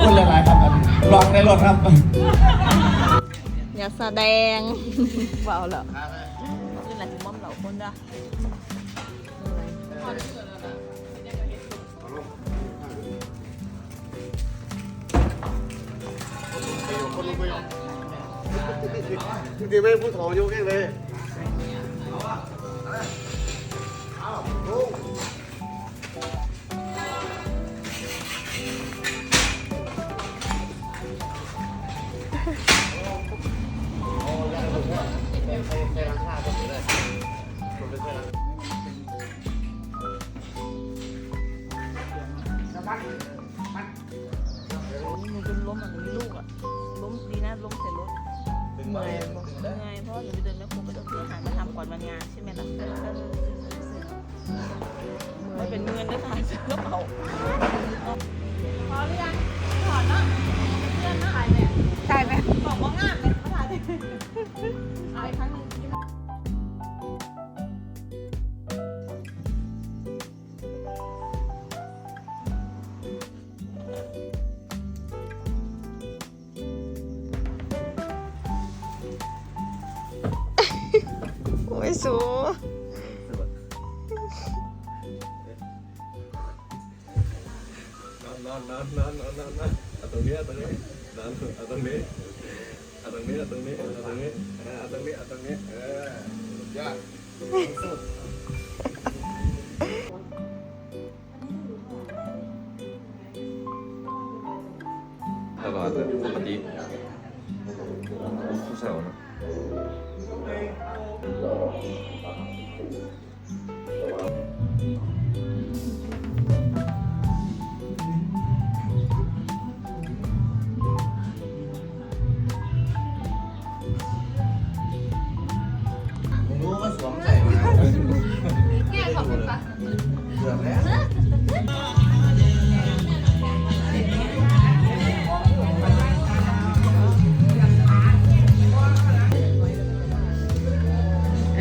ครับอย่าแสดงเบาเหรอนี่แหละที่ม่อมเหล่าคนจ้ะดีไม่พูดถอยุ่งแค่เล ยนี่มึงจนล้มอะหนูมีลูกอะ ล้มดีนะล้มเสร็จรถเหนื่อยเหนื่อยเพราะหนูไปเดินแม่คงก็ต้องซื้ออาหารมาทำก่อนวันงานใช่ไหมล่ะมันเป็นเงินด้วยค่ะซื้อกระเป๋าพอหรือยัง อนนอนนอนนอนนอนนอนเอาตรงนี้เอาตรงนี้นอนเอาตรงนี้เอาตรงนี้เอาตรงนี้เอาตรงนี้เอาตรงนี้เอาตรงนี้เออยอดสุด ปะเกือบแล้ว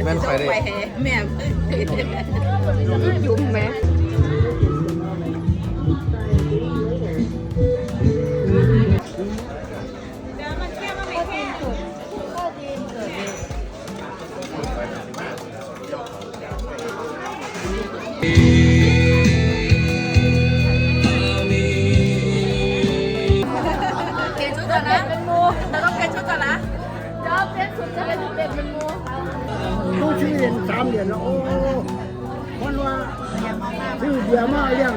แม่นได้ไปแม่ยุ่ อนนะเป็นมูเราต้องเปลี่ยนชุดก่อนนะเดี๋ยวเปลี่ยนชุดจะเป็นเปลี่ยนเป็นมูผู้ชื่อเรียนสามเดือนแล้วโอ้คนว่าชื่อเดียวมาเลี้ยง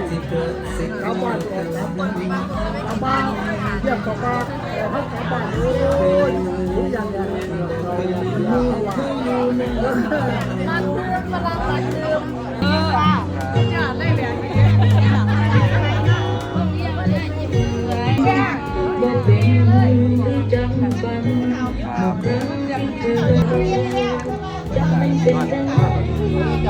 ชาวบ้านชาวบ้านชาวบ้านเรียกชาวบ้านเขาชาวบ้านโอ้ยทุกอย่างเนี่ยมีคืออยู่หนึ่งคนมาเติมมาลังมาเติมเอ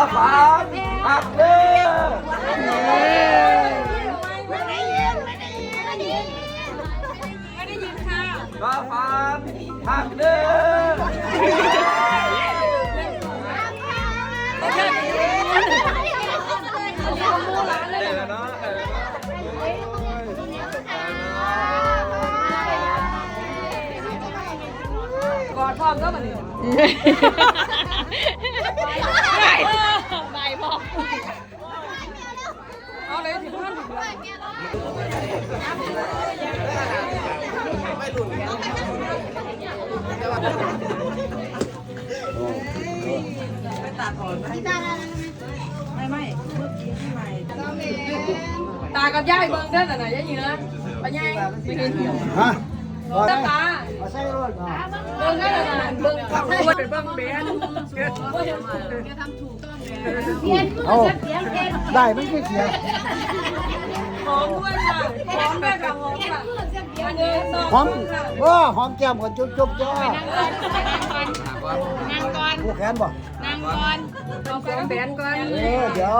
ไม่ได้ยินค่ะป้าฟามหักเด้อได้แล้วเนาะได้แล้วเนาะกอดพร้อก็มาเลย เอาเลยถึงท่านถึงเลยตากับยายเบิ่งเด้อน่ะนะยายเหยือปะยายไปเห็นอยู่ฮะตาตาเอาใส่รถมาเบิ่งได้อน่ะเบิ่งขับรถเป็นเบิ่งเบนเอาได้ไม่ใช่เสียหอมด้วยค่ะหอมด้วยค่ะหอมค่ะอันนี้สองหอมว่าหอมแก้มกันจุ๊บจุ๊บจ้านั่งก่อนผู้แขนบ่นั่งก่อนเอาแฟนแบนก่อนเออเดี๋ยว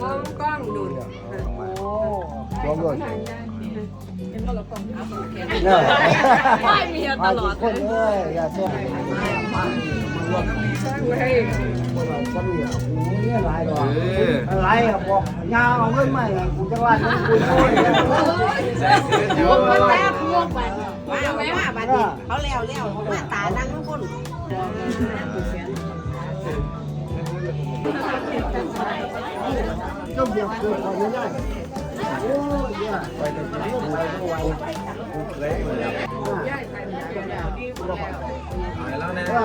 มองกล้องดูดโอ้ลองเลยเนี่ยไม่มีตลอดคนเอ้ยอย่าเสียมาร่วมคนเราสรุปโอ้ เนี่ยหลายดอกอะไรอะบอกยาเอาเงินมาให้กูจะว่าน้ำกูโอ้ยใส่ซื้อเดี๋ยวมันแทบพวกไปว่าเอาไว้ว่าบัดนี้เขาแล้วแล้วมาตานั่งข้างบนก็เดียวคือเขาไม่ได้โอ้ยเนี่ยไปแต่ไหนไปไม่ไหวไป แล้วนะก็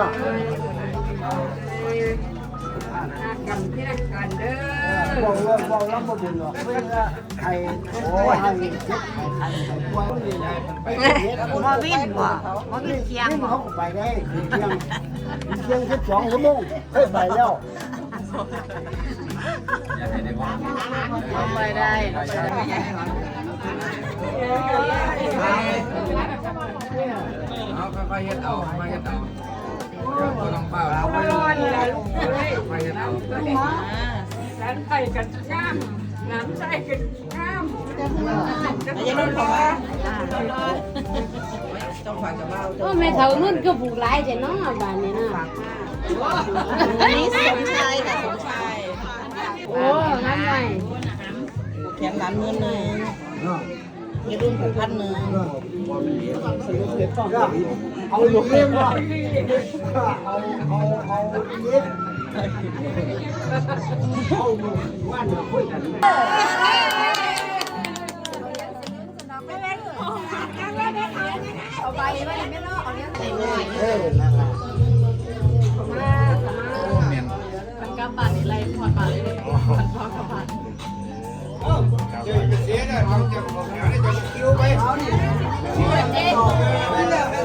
กันที่รักกันเด้อบอกว่าบอกแล้วมาบุญหรอกเพื่อไอ้โอ้ยไอ้เจ็บไอ้ไอ้ไอ้ป่วยมันยังไงไปเจ็บบ่วิ่นบ่บ่วิ่นเคียงนี่บ่เขาไปได้เที่ยงเที่ยงสิบสองชั่วโมงเฮ้ยไปแล้วอยากให้ได้บอกไปได้เอา ค่อยเฮ็ดเอาค่อยเฮ็ดเอาเดี๋ยวก็ต้องเป้าเอาไปนอนเลยลูกเอ้ยค่อยเฮ็ดเอาน้ำใส่กันข้ามน้ำใส่กันข้ามอย่าลืมขอต้องฝากกับเบ้าโอ้แม่เฒ่ารุ่นก็ผูกหลายแต่น้องบ้านนี้นะนนี้สมชายค่ะสมชายโอ้งานใหม่ผูกแขนหลานเงินหนึ่งอย่าลืมผูกพันหนึ่ง เอาอยู่เองว่าเอาเอาเอาเย็บเอาอยู่ว่านคุยกันใส่หน่อยเออนั่นแหละเมียนกำบัตรอะไรพอดบัตรเลยพันพอกำบัตรเป็นยังต้องให้ก็ต้องหาเ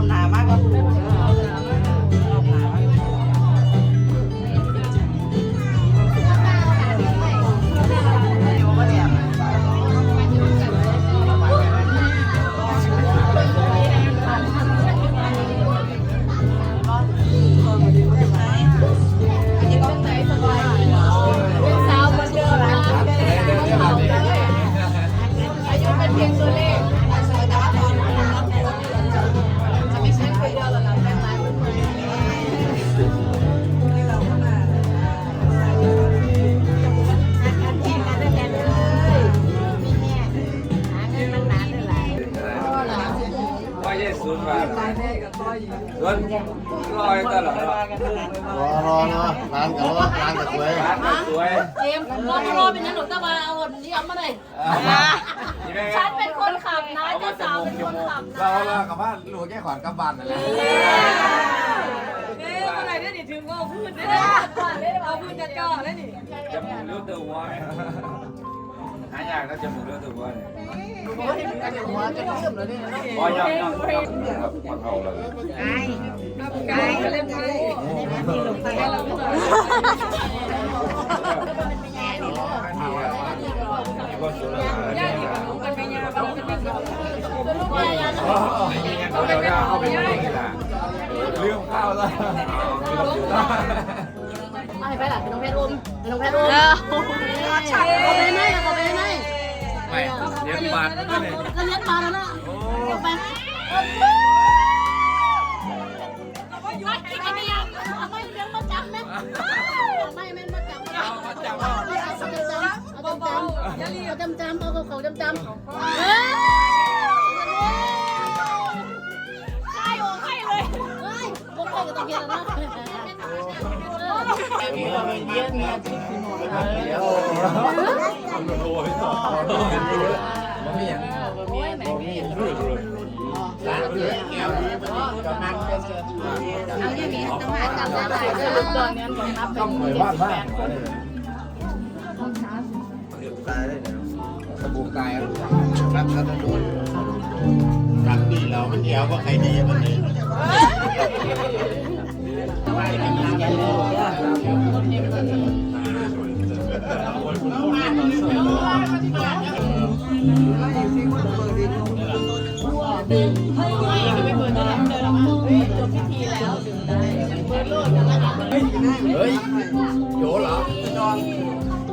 ความหนามากก็ผูก ส่วนลอยตลอดรอรอรอร้านกับรอร้านกับสวยร้านก็สวย เจมส์รอรอเป็นยังหนูตะวันเอาวันนี้เอามาเลยฉันเป็นคนขับนะเจ้าสาวเป็นคนขับนะเราเรากับว่าหลวงแค่ขอนกับบ้านนั่นแหละเอ๊ะเมื่อไรเนี่ยนี่ถึงว่าพูดได้เลยเอาพูดจะจ่อได้วนี่จมูกเลือดตัววัวเนี่ย หายากแล้วจมูกเลือดตัววัวเนี่ยหัวจะเริ่มแล้วเนี่ยพอยอมยอมยอมครับมันเอาเลยไกลเล่นไกลก็สุดแล้วย่าดีกว่าลูกกันไปยาบ้างกันไปยาเอาเดี๋ยวเอาไปยังไงล่ะเรื่องข้าวแล้วเอาไปหลังน้องเพชรอมน้องเพชรอม เอาไปไหนเอาไปไหนไม่เดี๋ยวบาทก็เนี่ยก็เลี้ยงมาแล้วนะเอาไปไหนวัดที่ไม่ยังไม่เลี้ยงมาจับไหมไม่ไม่มาจับมาจับเอาจำจำเอาจำจำเอาจำจำเอาเขาจำจำเฮ้ยใช่โอ้ใช่เลยเฮ้ยพวกใครก็ต้องเห็นแล้วนะ ร้านเลือดแก้วนี้มันกำลังจะเอาอย่างนี้ต้องหาจำได้ตอนนี้ผมนับต้องเหมือนบ้านบ้านสบู่ตายรับกระโดดกันแล้วมันเดียวก็ใครดีมันนี่ เฮ้ยโยเหรอ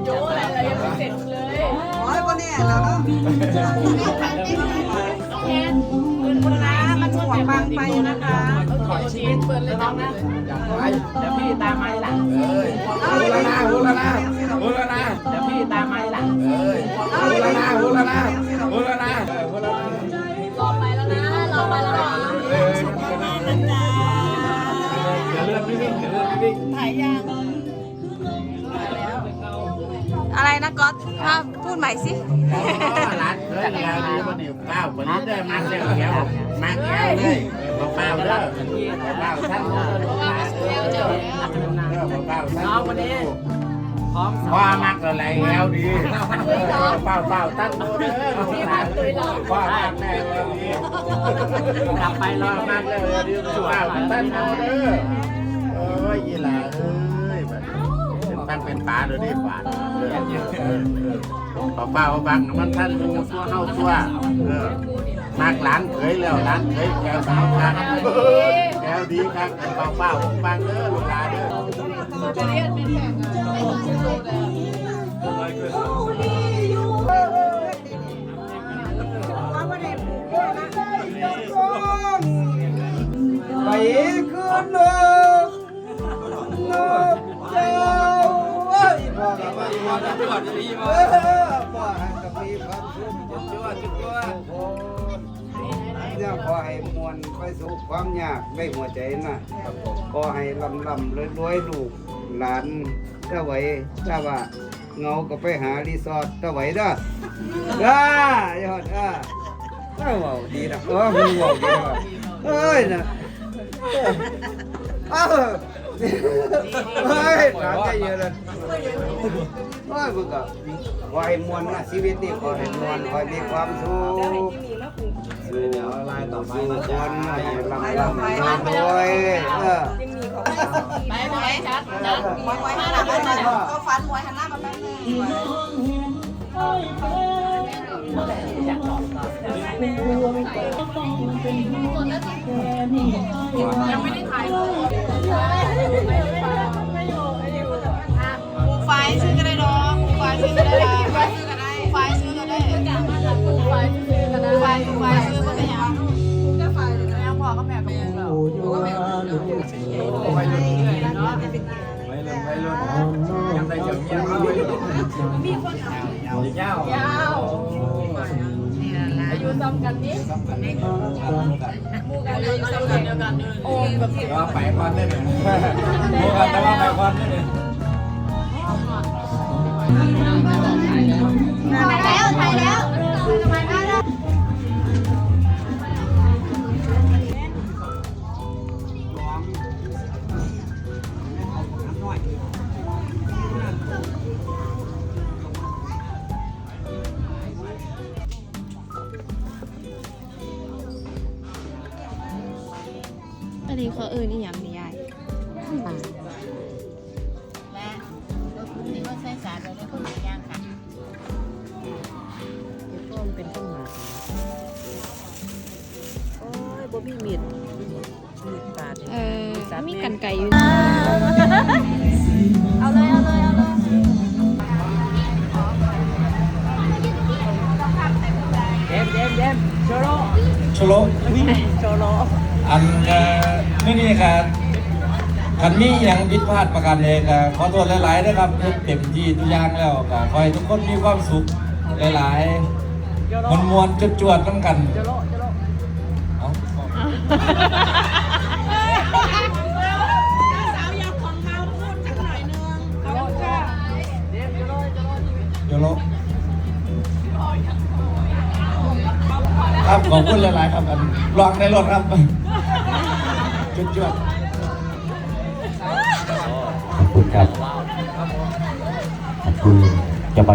โยอะไรเลยยังไม่เสร็จเลยร้อยกว่าเนี่ยแล้วเนาะ น้องนะอย่าไรเดี๋ยวพี่ตามมาหลังเอ้ยพูดแล้วนะพูดแล้วนะพูดแล้วนะเดี๋ยวพี่ตามมาหลังเอ้ยพูดแล้วนะพูดแล้วนะพูดแล้วนะพูดแล้วนะรอไปแล้วนะรอไปแล้วนะเอ้ยเดี๋ยวเลื่อนไม่วิ่งเดี๋ยวเลื่อนไม่วิ่งถ่ายยังอะไรนะก๊อตถ้าพพูดใหม่สิร้านเคยยาวดีมันนี่เปล่ามันนี่ได้มาเดียวเดียวมาแก้วเลย เปล่าเด้อเปล่าท่านเด้อเปล่าท่านน้องวันนี้พร้อมพ่อมักอะไรแก้วดีเปล่าเปล่าท่านเด้อพ่อมักแม่แก้วดีกลับไปรอมากเลยดีเปล่าท่านเด้อเอ้ยยี่หล่าเอ้ยแบบตั้งเป็นป๋าเลยดิป๋าเปล่าเปล่าบังมันท่านมูตัวเฮาตัวเออ มากหลานเคยแล้วล้านเคยแก้วสาวครับแก้วดีครับเป้าเป้าบางเด้อลูกหลานเด้อ ความยากในหัวใจนะขอให้ลำลำรวยรวยๆลูกหลานถ้าไหวถ้าว่าเงาก็ไปหารีสอร์ทถ้าไหวเด้อได้ยอดอะเออว้าวดีนะเออมึงว้าวดีนะเอ้ยนะเออ เฮ้ยถามใจเยอะเลยโอ้ยมึงก็ขอให้มวลนะชีวิตนี่ขอให้มวลขอให้มีความสุขเดี๋ยวลายต่อไปสู่นะคนให้ลำลำรวยเออไปไปชัดนะมวยมวยหันหน้ามาก็ฟันมวยหันหน้ามาแป๊บนึง ยังไม่ได้ถ่ายรูปปูไฟซื้อก็ได้ดอกปูไฟซื้อก็ได้ปูไฟซื้อก็ได้ปูไฟซื้อก็ได้ปูไฟซื้อก็ได้ปูไฟปูไฟซื้อก็ได้ยังก็ไฟเลยนะยังพอก็แม่กับปูแล้วปูก็แม่กับปูแล้วาวอายุซ้ำกันนี้หมู่กันโอมแบบว่าไปควันได้เลยโอ้กันแต่ว่าไปควันได้เลยถ่ายแล้วถ่ายแล้ว อันนี้เขาเอิญอีหยังนี่ยายและนี่ว่าใส่สารเลยคนย่างค่ะเดี๋ยวก็มันเป็นต้นหมากโอ้ยบ่มีมีดมีดปาดเออมีกันไก่อยู่เอาเลยเอาเลยเอาเลยเย็มเย็มเย็มโชโลชโลวิ่งโจโล อันนี่นี่ครับคันมีอย่างผิดพลาดประการใดก็ขอโทษหลายๆนะครับเต็มที่ทุกอย่างแล้วก็ขอให้ทุกคนมีความสุขหลายๆมวนๆจวดต้องกันจโลโจโลเอาสาวยากของเมาพูดสักหน่อยนึงขอบคุณค่ะโยโลครับขอบคุณหลายๆครับลองในรถครับ จวดๆขอบคุณครับขอบคุณจะไป